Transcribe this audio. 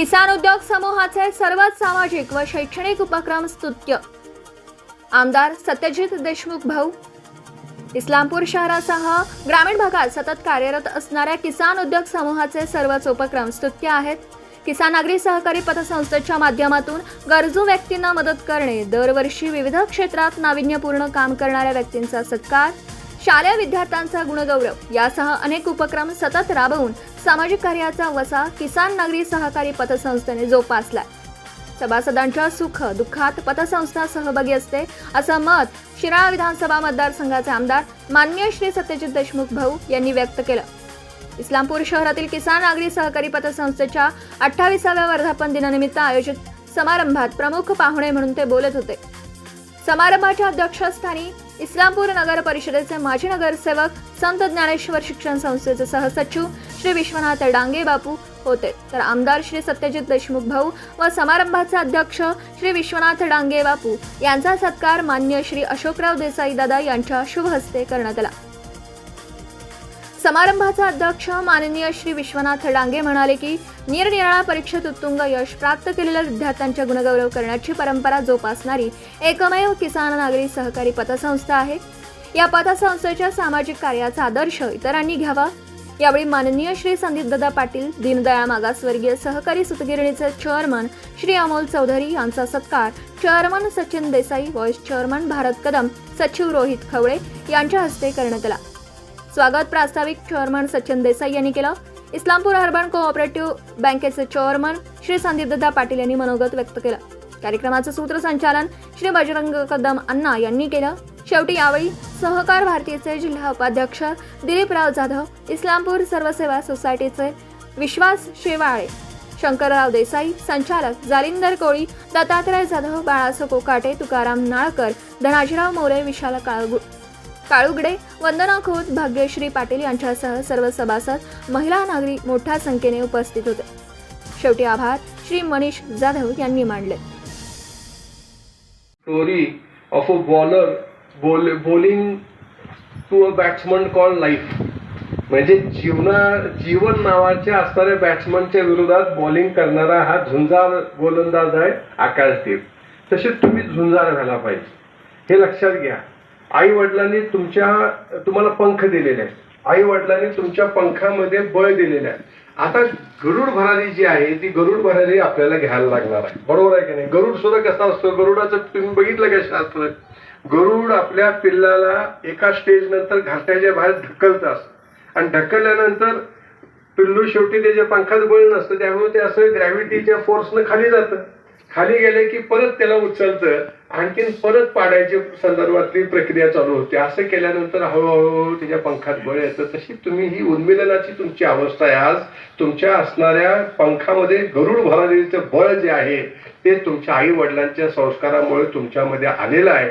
किसान उद्योग समूहाचे सर्वच सामाजिक व शैक्षणिक उपक्रम स्तुत्य. आमदार सत्यजित देशमुख भाऊ. इस्लामपूर शहरासह ग्रामीण भागात सतत कार्यरत असणाऱ्या किसान उद्योग समूहाचे सर्वच उपक्रम स्तुत्य आहेत. किसान नागरी सहकारी पतसंस्थेच्या माध्यमातून गरजू व्यक्तींना मदत करणे दरवर्षी विविध क्षेत्रात नाविन्यपूर्ण काम करणाऱ्या व्यक्तींचा सत्कार शालेय विद्यार्थ्यांचा गुणगौरव. यासह अनेक उपक्रम सतत राबवून सामाजिक कार्याचा वसा किसान नागरी सहकारी पतसंस्थेने जोपासला सभासदांच्या सुख दुःखात पतसंस्था सहभागी असते असं मत शिराळा विधानसभा मतदारसंघाचे आमदार माननीय श्री सत्यजित देशमुख भाऊ यांनी व्यक्त केलं. इस्लामपूर शहरातील किसान नागरी सहकारी पतसंस्थेच्या अठ्ठावीसाव्या वर्धापन दिनानिमित्त आयोजित समारंभात प्रमुख पाहुणे म्हणून ते बोलत होते. समारंभाच्या अध्यक्षस्थानी इस्लामपूर नगर परिषदेचे माजी नगरसेवक संत ज्ञानेश्वर शिक्षण संस्थेचे सहसचिव श्री विश्वनाथ डांगे बापू होते. तर आमदार श्री सत्यजित देशमुख भाऊ व समारंभाचे अध्यक्ष श्री विश्वनाथ डांगे बापू यांचा सत्कार मान्य श्री अशोकराव देसाई दादा यांच्या शुभ हस्ते करण्यात आला. समारंभाचा अध्यक्ष माननीय श्री विश्वनाथ डांगे म्हणाले की निरनिराळ्या परीक्षेत उत्तुंग यश प्राप्त केलेल्या विद्यार्थ्यांच्या गुणगौरव करण्याची परंपरा जोपासणारी एकमेव किसान नागरी सहकारी पतसंस्था आहे. या पतसंस्थेच्या सामाजिक कार्याचा आदर्श इतरांनी घ्यावा. यावेळी माननीय श्री संदीपदादा पाटील दीनदयाळ मागासवर्गीय सहकारी सुतगिरणीचे चेअरमन श्री अमोल चौधरी यांचा सत्कार chairman Sachin Desai vice chairman Bharat Kadam सचिव रोहित खवळे यांच्या हस्ते करण्यात आला. स्वागत प्रास्ताविक चेअरमन सचिन देसाई यांनी केलं. इस्लामपूर अर्बन कोऑपरेटिव्ह बँकेचे चेअरमन श्री संदीपदादा पाटील यांनी मनोगत व्यक्त केलं. कार्यक्रमाचं सूत्रसंचालन श्री बजरंग कदम अण्णा यांनी केलं. शेवटी यावेळी सहकार भारतीचे जिल्हा उपाध्यक्ष दिलीपराव जाधव इस्लामपूर सर्वसेवा सोसायटीचे विश्वास शेवाळे शंकरराव देसाई संचालक जालिंदर कोळी दत्तात्रय जाधव बाळासो कोकाटे तुकाराम नाळकर धनाजीराव मोरे विशाल काळगुळ काळुगडे वंदना खोत भाग्यश्री पाटील यांच्यासह सर्व सभासद महिला नागरिक मोठ्या संख्येने उपस्थित होते. शेवटी आभार श्री मनीष जाधव यांनी मांडले story of a bowler bowl bowling to a batsman call life म्हणजे जीवना जीवन नावाच्या असणाऱ्या बॅट्समनच्या विरोधात बॉलिंग करणारा हा झुंजार गोलंदाज आहे आकाशदीप. तसेच तुम्ही झुंजार झाला पाहिजे. हे लक्षात घ्या. आई वडिलांनी तुमच्या तुम्हाला पंख दिलेले आहेत. आई वडिलांनी तुमच्या पंखामध्ये बळ दिलेले आहे आता गरुड भरारी जी आहे ती गरुड भरारी आपल्याला घ्यायला लागणार आहे. बरोबर आहे की नाही? गरुड सुद्धा कसा असतो? गरुडाचं तुम्ही बघितलं का शास्त्र? गरुड आपल्या पिल्लाला एका स्टेज नंतर घाटाच्या बाहेर ढकलत असतं आणि ढकलल्यानंतर पिल्लू शेवटी त्याच्या पंखात बळ नसतं. त्यामुळे ते असं ग्रॅव्हिटीच्या फोर्सनं खाली जातं. खाली गेले की परत त्याला उचलतं आणखीन परत पाडायची संदर्भातली प्रक्रिया चालू होते. असं केल्यानंतर हळूहळू त्याच्या पंखात बळ येतं. तशी तुम्ही ही उन्मिलनाची तुमची अवस्था आहे. आज तुमच्या असणाऱ्या पंखामध्ये गरुड भरारीचं बळ जे आहे ते तुमच्या आई वडिलांच्या संस्कारामुळे तुमच्यामध्ये आलेलं आहे.